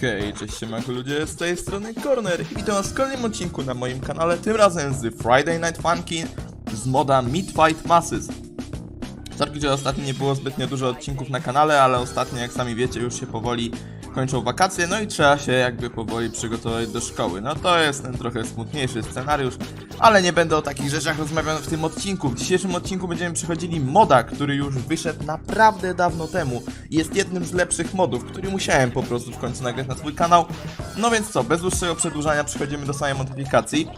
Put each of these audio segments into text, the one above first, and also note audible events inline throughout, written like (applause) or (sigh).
Hej, cześć siemanko ludzie, z tej strony Corner i witam w kolejnym odcinku na moim kanale, tym razem z Friday Night Funkin' z moda Meat Fight Masses. Sorki, że ostatnio nie było zbytnio dużo odcinków na kanale, ale ostatnio, jak sami wiecie, już się powoli kończą wakacje, no i trzeba się jakby powoli przygotować do szkoły. No to jest ten trochę smutniejszy scenariusz, ale nie będę o takich rzeczach rozmawiał w tym odcinku. W dzisiejszym odcinku będziemy przechodzili moda, który już wyszedł naprawdę dawno temu. Jest jednym z lepszych modów, który musiałem po prostu w końcu nagrać na swój kanał. No więc co, bez dłuższego przedłużania przechodzimy do samej modyfikacji.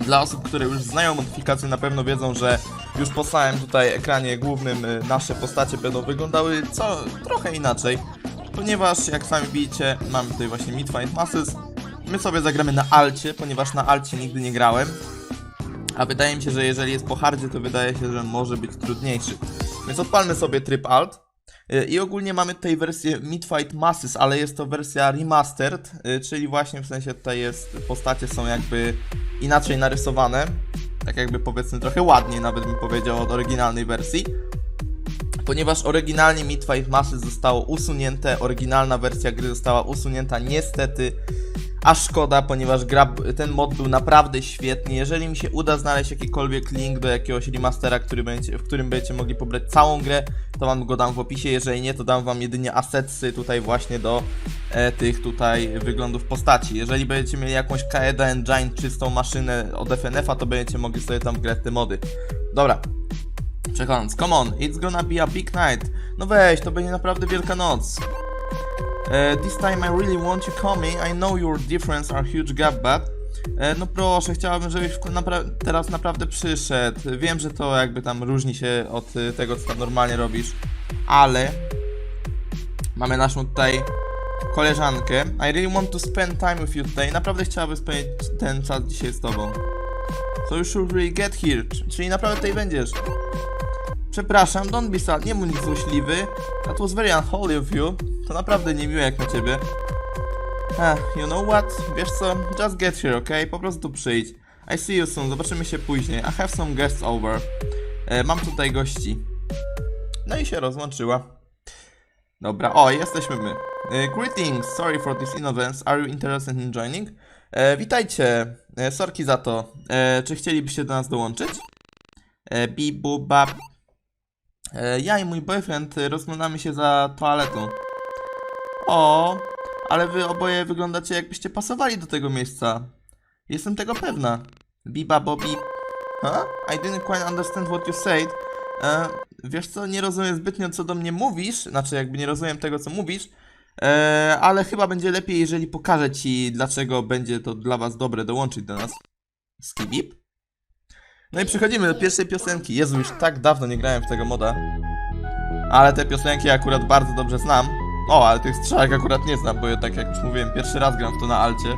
Dla osób, które już znają modyfikację, na pewno wiedzą, że już po samym tutaj ekranie głównym y, nasze postacie będą wyglądały co trochę inaczej. Ponieważ, jak sami widzicie, mamy tutaj właśnie Midfight Masses. My sobie zagramy na alcie, ponieważ na alcie nigdy nie grałem. A wydaje mi się, że jeżeli jest po hardzie, to wydaje się, że może być trudniejszy. Więc odpalmy sobie tryb alt. Y, I ogólnie mamy tutaj wersję Midfight Masses, ale jest to wersja remastered, y, czyli właśnie w sensie tutaj jest, postacie są jakby inaczej narysowane. Tak jakby powiedzmy trochę ładniej nawet bym powiedział od oryginalnej wersji. Ponieważ oryginalnie Midfight Masses zostało usunięte, oryginalna wersja gry została usunięta niestety, a szkoda, ponieważ gra, ten mod był naprawdę świetny. Jeżeli mi się uda znaleźć jakikolwiek link do jakiegoś remastera, który będzie, w którym będziecie mogli pobrać całą grę, to wam go dam w opisie. Jeżeli nie, to dam wam jedynie asetsy tutaj właśnie do e, tych tutaj wyglądów postaci. Jeżeli będziecie mieli jakąś Kaeda Engine, czystą maszynę od FNF-a, to będziecie mogli sobie tam grać te mody. Dobra, Przechodząc, come on, it's gonna be a big night. No weź, to będzie naprawdę wielka noc. E, this time I really want you coming. I know your difference are huge gap, but... E, no proszę, chciałabym, żebyś napra teraz naprawdę przyszedł. Wiem, że to jakby tam różni się od y, tego, co tam normalnie robisz, ale... Mamy naszą tutaj koleżankę. I really want to spend time with you today. Naprawdę chciałabym spędzić ten czas dzisiaj z tobą. So you should really get here. Czyli naprawdę tutaj będziesz. Przepraszam, don't be sad, nie bądź złośliwy. That was very unholy of you. To naprawdę niemiłe jak na ciebie. Ah, you know what? Wiesz co? Just get here, okay? Po prostu przyjdź. I see you soon, zobaczymy się później. I have some guests over. E, mam tutaj gości. No i się rozłączyła. Dobra, o, jesteśmy my. E, greetings, sorry for this innovance. Are you interested in joining? E, witajcie, e, sorki za to. E, czy chcielibyście do nas dołączyć? E, bi, bu, bab. E, ja i mój boyfriend e, rozglądamy się za toaletą. O, ale wy oboje wyglądacie jakbyście pasowali do tego miejsca. Jestem tego pewna. Biba Bobby. Huh? I didn't quite understand what you said. E, wiesz co, nie rozumiem zbytnio co do mnie mówisz, znaczy jakby nie rozumiem tego co mówisz, e, ale chyba będzie lepiej jeżeli pokażę ci dlaczego będzie to dla was dobre dołączyć do nas. Skibip? No i przechodzimy do pierwszej piosenki. Jezu, już tak dawno nie grałem w tego moda. Ale te piosenki akurat bardzo dobrze znam. O, ale tych strzałek akurat nie znam, bo ja, tak jak już mówiłem, pierwszy raz gram w to na alcie.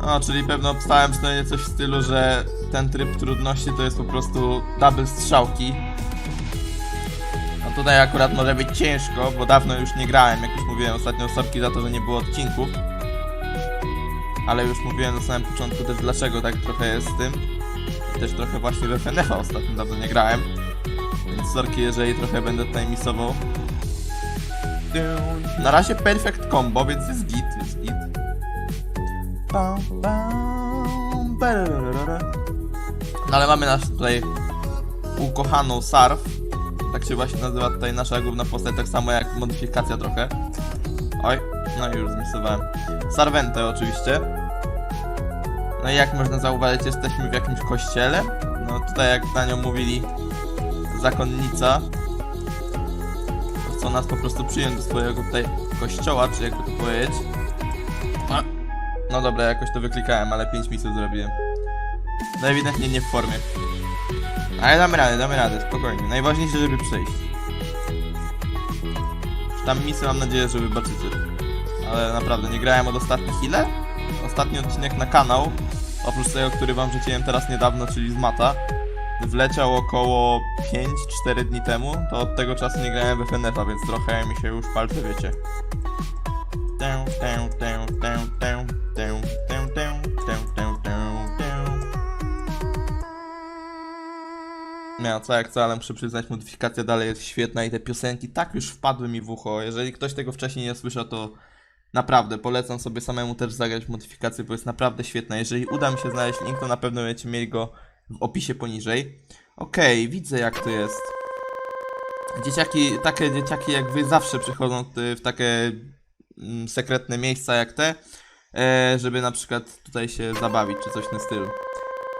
No, czyli pewno obstałem przynajmniej coś w stylu, że ten tryb trudności to jest po prostu double strzałki. A tutaj akurat może być ciężko, bo dawno już nie grałem, jak już mówiłem ostatnio sorki za to, że nie było odcinków. Ale już mówiłem na samym początku też dlaczego tak trochę jest z tym. Też trochę właśnie we FNF-a ostatnio dawno nie grałem. Więc sorki, jeżeli trochę będę tutaj misował. Na razie perfect combo, więc jest git, jest git. No ale mamy nasz tutaj ukochaną Sarf. Tak się właśnie nazywa tutaj nasza główna postać, tak samo jak modyfikacja trochę. Oj, no już zmisowałem. Sarwentę oczywiście. No i jak można zauważyć, jesteśmy w jakimś kościele. No tutaj jak na nią mówili zakonnica. Chcą nas po prostu przyjąć do swojego tutaj kościoła, czy jakby to powiedzieć. No dobra, jakoś to wyklikałem, ale 5 misów zrobiłem. No ewidentnie nie w formie. Ale damy radę, damy radę, spokojnie. Najważniejsze, żeby przejść. Tam misy mam nadzieję, że wybaczycie. Ale naprawdę, nie grałem od ostatnich ile? Ostatni odcinek na kanał, oprócz tego, który wam rzuciłem teraz niedawno, czyli z Mata, wleciał około 5-4 dni temu, to od tego czasu nie grałem w FNF-a, więc trochę mi się już palce wiecie. Tę, miała co jak co, ale muszę przyznać, modyfikacja dalej jest świetna i te piosenki tak już wpadły mi w ucho. Jeżeli ktoś tego wcześniej nie słyszał, to naprawdę polecam sobie samemu też zagrać w modyfikację, bo jest naprawdę świetna. Jeżeli uda mi się znaleźć link, to na pewno będziecie mieli go w opisie poniżej. Okej, widzę jak to jest. Dzieciaki, takie dzieciaki jak wy zawsze przychodzą w takie mm, sekretne miejsca jak te, e, żeby na przykład tutaj się zabawić, czy coś w tym stylu.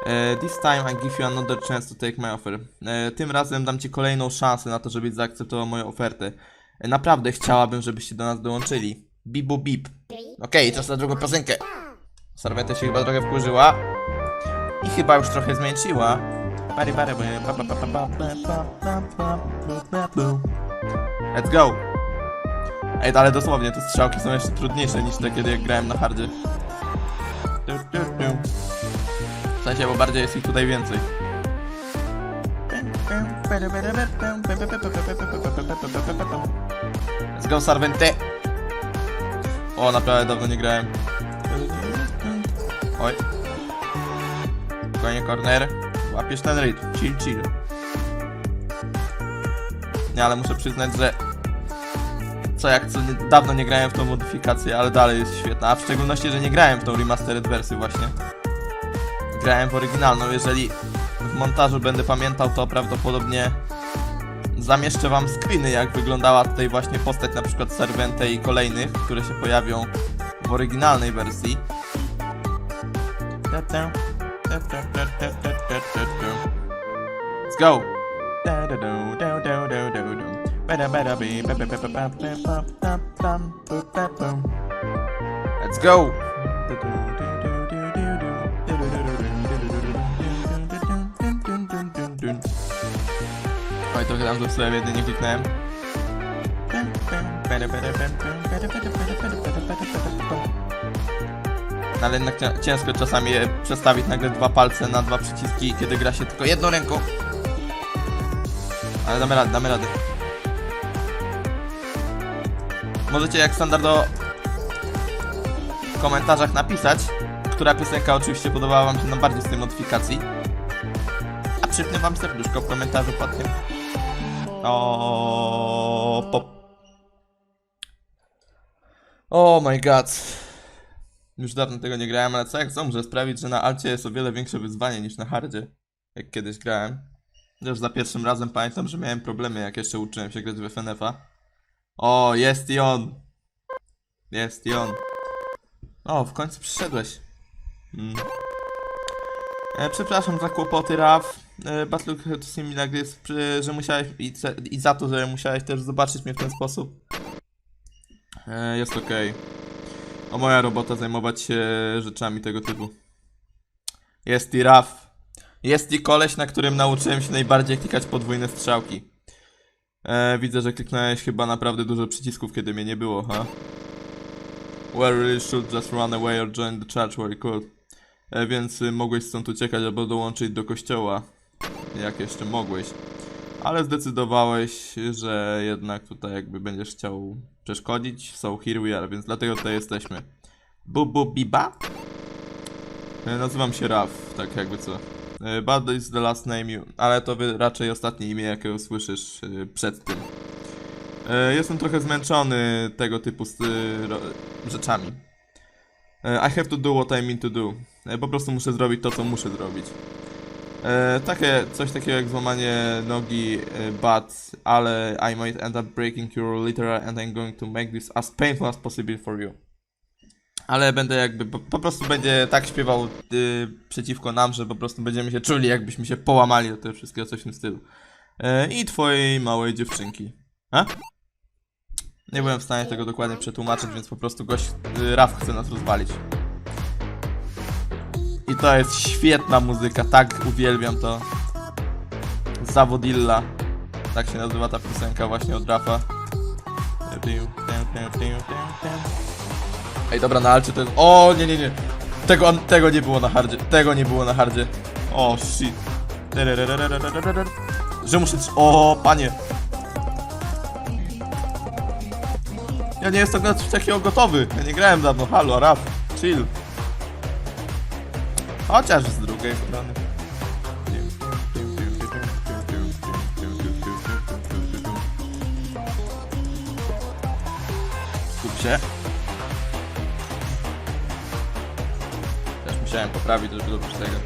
E, this time I give you another chance to take my offer. E, tym razem dam ci kolejną szansę na to, żebyś zaakceptował moją ofertę. E, naprawdę chciałabym, żebyście do nas dołączyli. Bibu bip. Okej, okay, czas na drugą piosenkę. Sarweta się chyba trochę wkurzyła. I chyba już trochę zmęczyła. Let's go! Ej, ale dosłownie, te strzałki są jeszcze trudniejsze niż te, kiedy grałem na hardzie. W sensie, bo bardziej jest ich tutaj więcej. Let's go, Sarwente! O, naprawdę dawno nie grałem. Oj. Spokojnie, corner. Łapiesz ten rytm. Chill, chill. Nie, ale muszę przyznać, że co jak co, nie, dawno nie grałem w tą modyfikację, ale dalej jest świetna. A w szczególności, że nie grałem w tą remastered wersję właśnie. Grałem w oryginalną. Jeżeli w montażu będę pamiętał, to prawdopodobnie zamieszczę wam screeny, jak wyglądała tutaj właśnie postać na przykład Servente i kolejnych, które się pojawią w oryginalnej wersji. Let's go! Let's go! Trochę tam zepsułem, jedynie nie kliknąłem. Ale jednak ciężko czasami przestawić nagle dwa palce na dwa przyciski, kiedy gra się tylko jedną ręką. Ale damy radę, damy radę. Możecie jak standardowo w komentarzach napisać, która piosenka oczywiście podobała wam się najbardziej z tej modyfikacji. A przypnę wam serduszko w komentarzu pod tym. O, pop. Oh my god. Już dawno tego nie grałem, ale co jak co może sprawić, że na alcie jest o wiele większe wyzwanie niż na hardzie, jak kiedyś grałem. Już za pierwszym razem pamiętam, że miałem problemy, jak jeszcze uczyłem się grać w FNF-a. O, jest i on! Jest i on. O, w końcu przyszedłeś. Mm. E, przepraszam za kłopoty, Raf. E, to similar jest, przy- że musiałeś i, i za to, że musiałeś też zobaczyć mnie w ten sposób. E, jest okej. O moja robota zajmować się rzeczami tego typu. Jest i Raf. Jest i koleś, na którym nauczyłem się najbardziej klikać podwójne strzałki. E, widzę, że kliknąłeś chyba naprawdę dużo przycisków, kiedy mnie nie było, ha? Well, really should just run away or join the church where you could. E, więc mogłeś stąd uciekać albo dołączyć do kościoła, jak jeszcze mogłeś. Ale zdecydowałeś, że jednak tutaj jakby będziesz chciał przeszkodzić. So here we are, więc dlatego tutaj jesteśmy. Bubu Biba? E, Nazywam się Raf, tak jakby co. E, Bad is the last name you, ale to raczej ostatnie imię, jakiego słyszysz e, przed tym. Jestem trochę zmęczony tego typu rzeczami. I have to do what I mean to do. Po prostu muszę zrobić to, co muszę zrobić. E, takie, coś takiego jak złamanie nogi, e, but, ale I might end up breaking your literal and I'm going to make this as painful as possible for you. Ale będę jakby, po, po prostu będzie tak śpiewał y, przeciwko nam, że po prostu będziemy się czuli, jakbyśmy się połamali do tego wszystkiego, coś w tym stylu. E, I twojej małej dziewczynki. A? Nie byłem w stanie tego dokładnie przetłumaczyć, więc po prostu gość, y, Raf chce nas rozwalić. I to jest świetna muzyka, tak uwielbiam to. Zawodilla. Tak się nazywa ta piosenka właśnie od Rafa. Ej, dobra, na alcie to jest... O, nie, nie, nie. Tego, tego nie było na hardzie. Tego nie było na hardzie. O, shit. Że muszę... O, panie. Ja nie jestem na takiego gotowy. Ja nie grałem dawno. Halo, Raf. Chill. Chociaż z drugiej strony. Skup się. Też musiałem poprawić, żeby dobrze tego.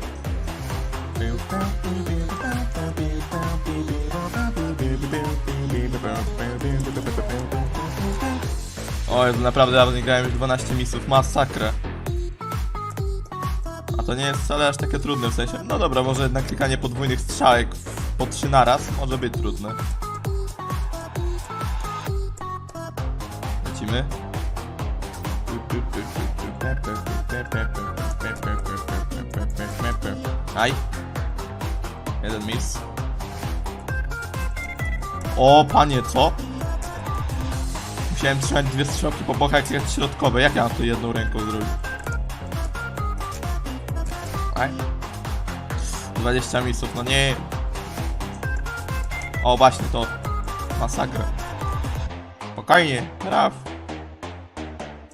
O, naprawdę dawno nie grałem już 12 misów, masakra. A to nie jest wcale aż takie trudne, w sensie, no dobra, może jednak klikanie podwójnych strzałek po trzy naraz może być trudne. Lecimy. Aj. Jeden mis. O, panie, co? Musiałem trzymać dwie strzałki po bokach jak środkowe. Jak ja mam to jedną ręką zrobić? Aj. 20 misów, no nie. O, właśnie to. Masakra. Spokojnie, traf.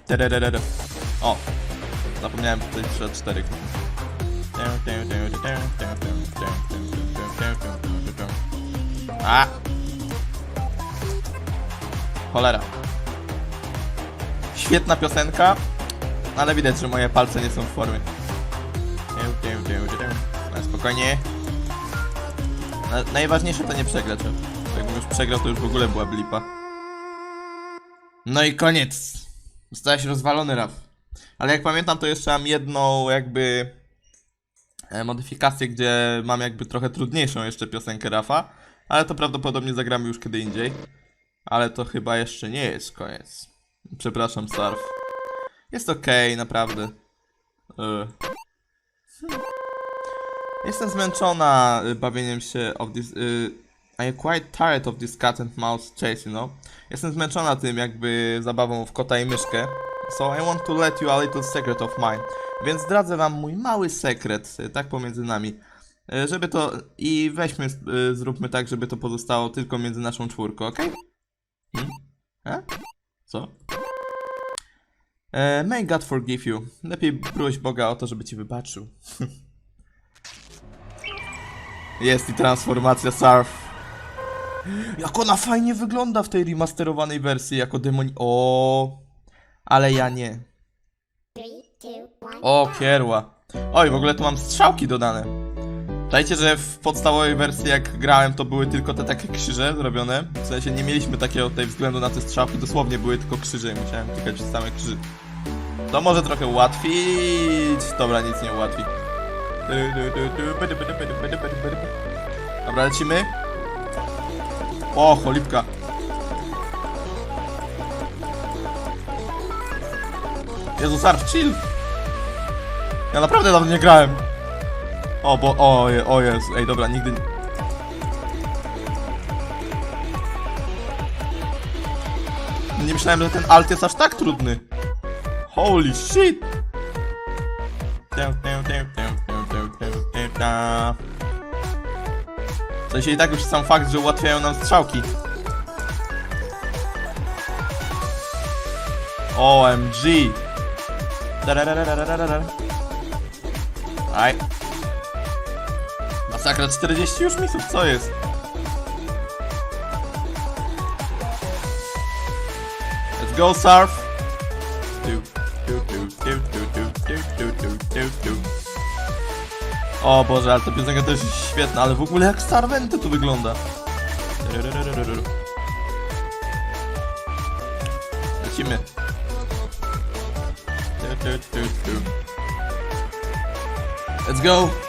Tererere. O. Zapomniałem tutaj 3 4 A! Cholera. Świetna piosenka, ale widać, że moje palce nie są w formie. Spokojnie. Na, najważniejsze to nie przegrać. Jakbym już przegrał, to już w ogóle była blipa. No i koniec. Zostałeś rozwalony, Raf. Ale jak pamiętam, to jeszcze mam jedną jakby e, modyfikację, gdzie mam jakby trochę trudniejszą jeszcze piosenkę Rafa. Ale to prawdopodobnie zagramy już kiedy indziej. Ale to chyba jeszcze nie jest koniec. Przepraszam, Sarf. Jest okej, naprawdę. E. Jestem zmęczona y, bawieniem się of this. Y, I'm quite tired of this cat and mouse chase, you know. Jestem zmęczona tym jakby zabawą w kota i myszkę. So I want to let you a little secret of mine. Więc zdradzę wam mój mały sekret, y, tak pomiędzy nami. Y, Żeby to. I weźmy, zróbmy tak, żeby to pozostało tylko między naszą czwórką, ok? Hmm? E? Co? E, may God forgive you. Lepiej proś Boga o to, żeby ci wybaczył. (laughs) Jest i transformacja Surf. Jak ona fajnie wygląda w tej remasterowanej wersji jako demoni... O, Ale ja nie. O, kierła. Oj, w ogóle tu mam strzałki dodane. Dajcie, że w podstawowej wersji jak grałem to były tylko te takie krzyże zrobione. W sensie nie mieliśmy takiego tutaj względu na te strzałki, dosłownie były tylko krzyże i musiałem klikać w same krzyże. To może trochę ułatwić. Dobra, nic nie ułatwi. Dobra, lecimy. O, cholipka. Jezus, Arf, chill. Ja naprawdę dawno nie grałem. O, bo, o, je- o jest, ej, dobra, nigdy nie... Nie myślałem, że ten alt jest aż tak trudny. Holy shit! W sensie i tak już sam fakt, że ułatwiają nam strzałki. OMG! Tarararararara. Aj. Sakra, 40 już misów, co jest? Let's go, surf! O Boże, ale ta piosenka też jest świetna, ale w ogóle jak Starwenty tu wygląda. Lecimy. Let's go!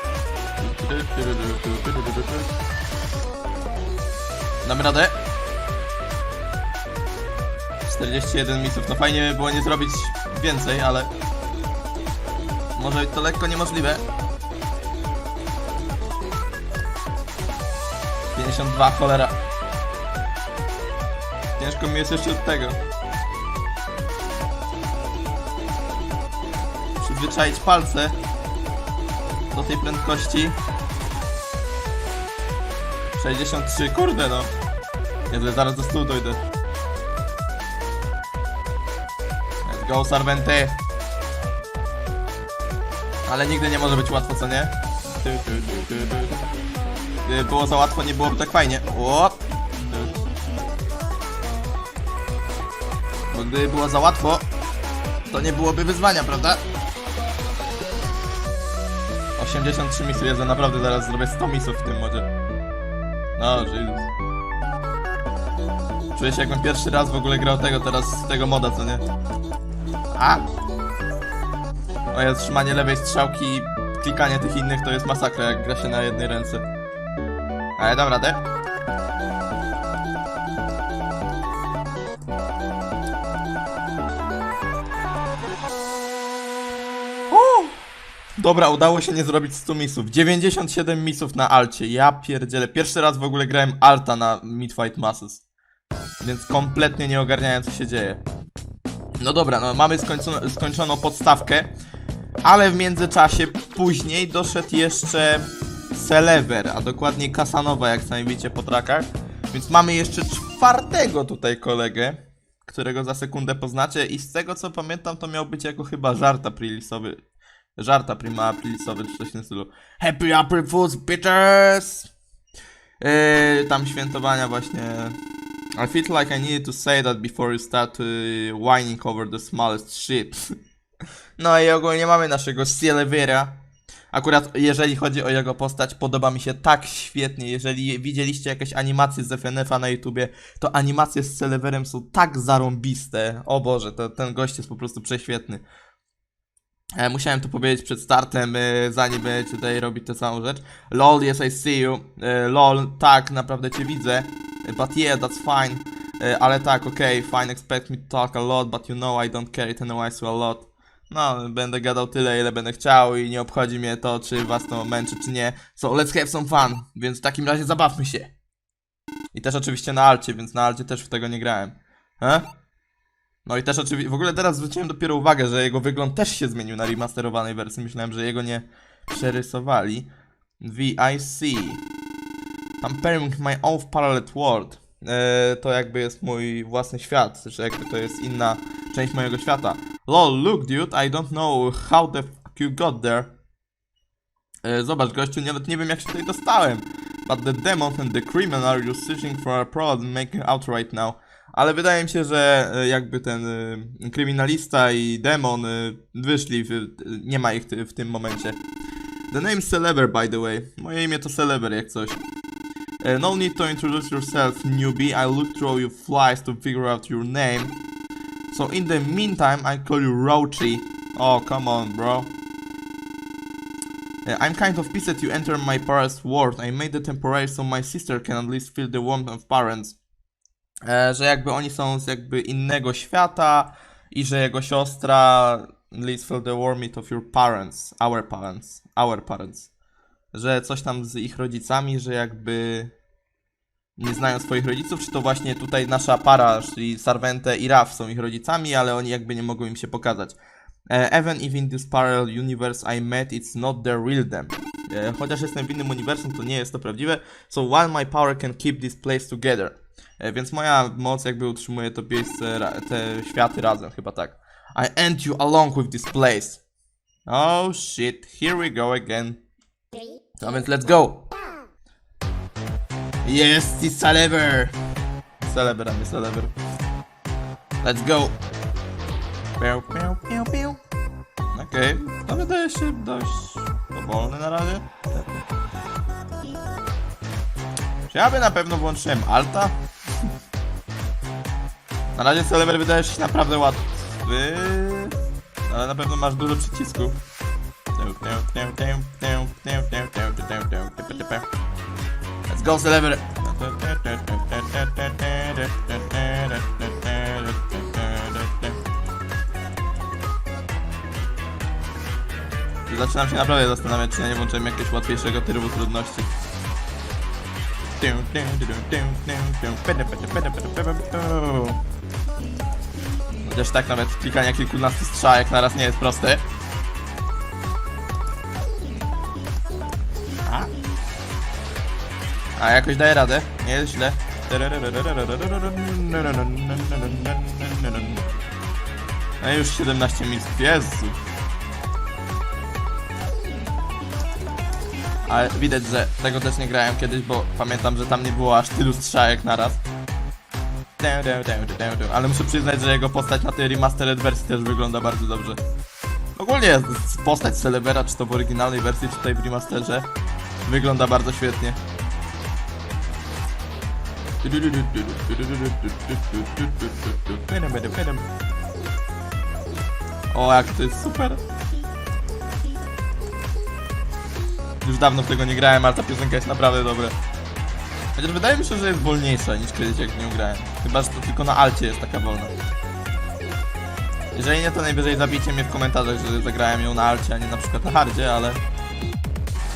Damy radę? 41 misów. No fajnie by było nie zrobić więcej, ale... Może to lekko niemożliwe. 52, cholera. Ciężko mi jest jeszcze od tego. Przyzwyczaić palce do tej prędkości. 63, kurde no. Jezu, zaraz do stół dojdę. Let's go, Sarventy. Ale nigdy nie może być łatwo, co nie? Gdyby było za łatwo, nie byłoby tak fajnie. O! Bo gdyby było za łatwo, to nie byłoby wyzwania, prawda? 83 misy jest, naprawdę zaraz zrobię 100 misów w tym modzie. No, Jesus. Czuję się jakbym pierwszy raz w ogóle grał tego teraz, tego moda, co nie? A! O jest trzymanie lewej strzałki i klikanie tych innych to jest masakra, jak gra się na jednej ręce. Ale dam radę. Dobra, udało się nie zrobić 100 misów. 97 misów na alcie. Ja pierdzielę. Pierwszy raz w ogóle grałem alta na Midfight Masses. Więc kompletnie nie ogarniałem co się dzieje. No dobra, no mamy skończono, skończoną podstawkę. Ale w międzyczasie później doszedł jeszcze Celever, a dokładnie Kasanowa, jak sami widzicie po trakach. Więc mamy jeszcze czwartego tutaj kolegę, którego za sekundę poznacie i z tego co pamiętam to miał być jako chyba żart aprilisowy. Żart prima aprilisowy czy coś w tym stylu. Happy April Fools, bitches! Yy, tam świętowania właśnie. I feel like I needed to say that before you start uh, whining over the smallest shit. (laughs) No i ogólnie mamy naszego Silvera. Akurat jeżeli chodzi o jego postać, podoba mi się tak świetnie. Jeżeli widzieliście jakieś animacje z FNF-a na YouTubie, to animacje z Celeverem są tak zarąbiste. O Boże, to, ten gość jest po prostu prześwietny. E, musiałem to powiedzieć przed startem, e, zanim będziecie tutaj robić tę samą rzecz. LOL, yes I see you. E, LOL, tak, naprawdę cię widzę. E, But yeah, that's fine. E, ale tak, okej, fine, expect me to talk a lot, but you know I don't care it anyways a lot. No, będę gadał tyle, ile będę chciał i nie obchodzi mnie to, czy was to męczy, czy nie. So, let's have some fun. Więc w takim razie zabawmy się. I też oczywiście na alcie, więc na alcie też w tego nie grałem. He? No i też oczywiście, w ogóle teraz zwróciłem dopiero uwagę, że jego wygląd też się zmienił na remasterowanej wersji. Myślałem, że jego nie przerysowali. VIC. Comparing my own parallel world. E, to jakby jest mój własny świat, że jakby to jest inna część mojego świata. Lol, look dude, I don't know how the fuck you got there. E, zobacz gościu, nawet nie wiem jak się tutaj dostałem. But the demon and the criminal are you searching for a problem making out right now. Ale wydaje mi się, że e, jakby ten e, kryminalista i demon e, wyszli, nie ma ich w tym momencie. The name Celeber, by the way. Moje imię to Celeber, jak coś. No need to introduce yourself, newbie. I looked through your flies to figure out your name. So in the meantime, I call you Roachy. Oh, come on, bro. I'm kind of pissed you entered my parents' world. I made the temporary so my sister can at least feel the warmth of parents. E, że jakby oni są z jakby innego świata i że jego siostra least feel the warmth of your parents. Our parents. Our parents że coś tam z ich rodzicami, że jakby nie znają swoich rodziców, czy to właśnie tutaj nasza para, czyli Sarvente i Raf są ich rodzicami, ale oni jakby nie mogą im się pokazać. E, Even if in this parallel universe I met, it's not the real them. E, Chociaż jestem w innym uniwersum, to nie jest to prawdziwe. So while my power can keep this place together. E, Więc moja moc jakby utrzymuje to miejsce, te światy razem, chyba tak. I end you along with this place. Oh shit, here we go again. No więc let's go! Jest i Celeber! Celeber, a nie Celeber. Let's go! Piu, piu, piu, piu. Okej, to wydaje się dość powolny na razie. Czy ja by na pewno włączyłem Alta? Na razie Celeber wydaje się naprawdę łatwy. Ale na pewno masz dużo przycisków. Let's go, Celeber! Zaczynam się naprawdę zastanawiać, czy ja nie włączyłem jakiegoś łatwiejszego trybu trudności. Chociaż tak nawet klikanie kilkunastu strzałek naraz nie jest proste. A? A jakoś daje radę, nie jest źle. No już 17 minut, Jezu. Ale widać, że tego też nie grałem kiedyś, bo pamiętam, że tam nie było aż tylu strzałek naraz. Ale muszę przyznać, że jego postać na tej remastered wersji też wygląda bardzo dobrze. Ogólnie postać Celebera, czy to w oryginalnej wersji, czy tutaj w remasterze, wygląda bardzo świetnie. O, jak to jest super. Już dawno w tego nie grałem, ale ta piosenka jest naprawdę dobra. Chociaż wydaje mi się, że jest wolniejsza niż kiedyś jak w nią grałem. Chyba, że to tylko na alcie jest taka wolna. Jeżeli nie, to najwyżej zabijcie mnie w komentarzach, że zagrałem ją na alcie, a nie na przykład na hardzie, ale...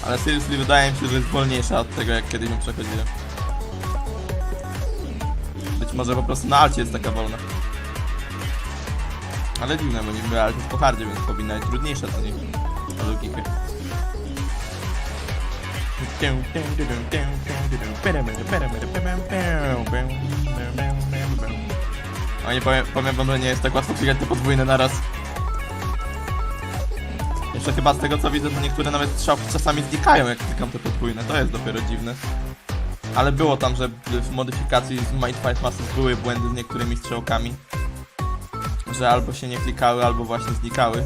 Ale seriously wydaje mi się, że jest wolniejsza od tego, jak kiedyś ją przechodziłem. Być może po prostu na alcie jest taka wolna. Ale dziwne, bo niby alt jest po hardzie, więc powinna być trudniejsza to nie. Na. O nie powiem, powiem wam, że nie jest tak łatwo klikać te podwójne naraz. Jeszcze chyba z tego co widzę, to niektóre nawet strzałki czasami znikają jak klikam te podwójne, to jest dopiero dziwne. Ale było tam, że w modyfikacji z Might Fight Masses były błędy z niektórymi strzałkami. Że albo się nie klikały, albo właśnie znikały.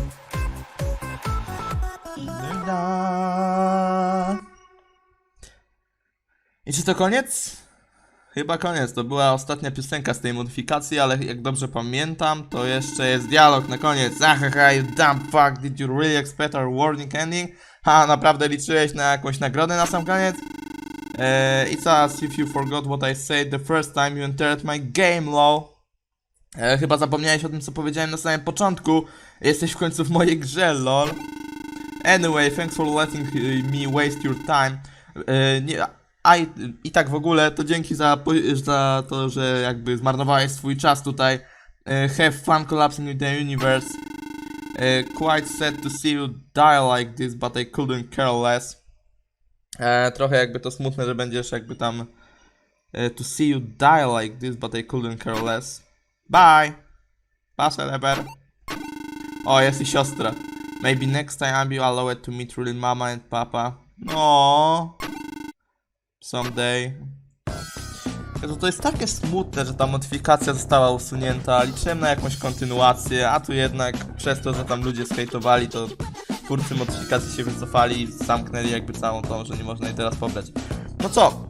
I czy to koniec? Chyba koniec, to była ostatnia piosenka z tej modyfikacji, ale jak dobrze pamiętam, to jeszcze jest dialog na koniec. Ahaha, you dumb fuck, did you really expect our warning ending? Ha, naprawdę liczyłeś na jakąś nagrodę na sam koniec? Eee, it's as if you forgot what I said the first time you entered my game, lol. Eee, chyba zapomniałeś o tym, co powiedziałem na samym początku. Jesteś w końcu w mojej grze, lol. Anyway, thanks for letting me waste your time. E, nie, a i, i tak w ogóle, to dzięki za, za to, że jakby zmarnowałeś swój czas tutaj. E, have fun collapsing with the universe. E, quite sad to see you die like this, but I couldn't care less. E, trochę jakby to smutne, że będziesz jakby tam to see you die like this, but I couldn't care less. Bye! Pa, Celeber. O, jest i siostra. Maybe next time I'll be allowed to meet real mama and papa. No. Someday. To jest takie smutne, że ta modyfikacja została usunięta. Liczyłem na jakąś kontynuację, a tu jednak przez to, że tam ludzie skejtowali, to twórcy modyfikacji się wycofali i zamknęli jakby całą tą, że nie można jej teraz pobrać. No co?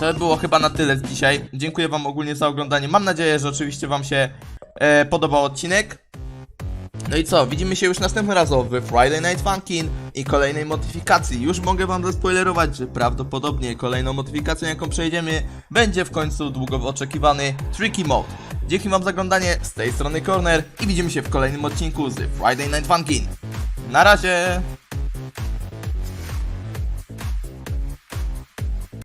To było chyba na tyle z dzisiaj. Dziękuję wam ogólnie za oglądanie. Mam nadzieję, że oczywiście wam się e, podobał odcinek. No i co, widzimy się już następnym razem w Friday Night Funkin' i kolejnej modyfikacji. Już mogę wam zaspoilerować, że prawdopodobnie kolejną modyfikacją jaką przejdziemy będzie w końcu długo oczekiwany Tricky Mode. Dzięki wam za oglądanie, z tej strony Corner i widzimy się w kolejnym odcinku z Friday Night Funkin'. Na razie!